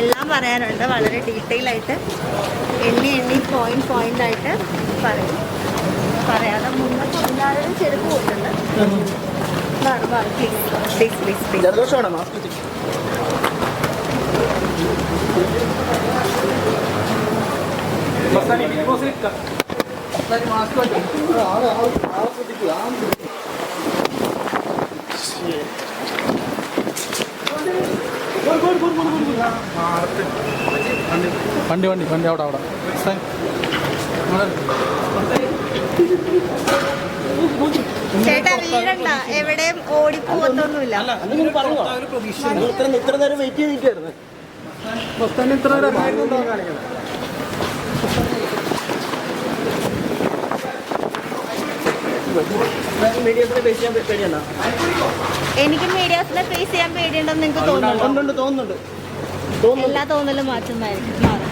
എല്ലാം പറയാനുണ്ട്. വളരെ ഡീറ്റെയിൽ ആയിട്ട്. എണ്ണി എണ്ണി പോയിന്റ് പോയിന്റ് ആയിട്ട് പറയും. പറയാതെ എല്ലാവരും ചെരുപ്പ് പോയിട്ടുണ്ട്. പ്ലീസ് പ്ലീസ് പ്ലീസ് പ്ലീസ് ജലദോഷമാണ് മാസ്ക് വണ്ടി വണ്ടി വണ്ടി അവിടെ അവിടെ. ചേട്ടാ വീടണ്ട എവിടെയും ഓടിപ്പോകത്തൊന്നുമില്ല. ഇത്ര ഇത്ര നേരം വെയിറ്റ് ചെയ്തിട്ടായിരുന്നു. ഇത്ര ബേസ് ചെയ്യാൻ പേടിയല്ല എനിക്ക് മീഡിയാസിനെ ഫേസ് ചെയ്യാൻ പേടിയുണ്ടെന്ന് നിങ്ങൾക്ക് തോന്നുന്നുണ്ടോ? തോന്നുന്നുണ്ട്. എല്ലാ തോന്നലും മാറ്റുന്നതായിരിക്കും. മാറും.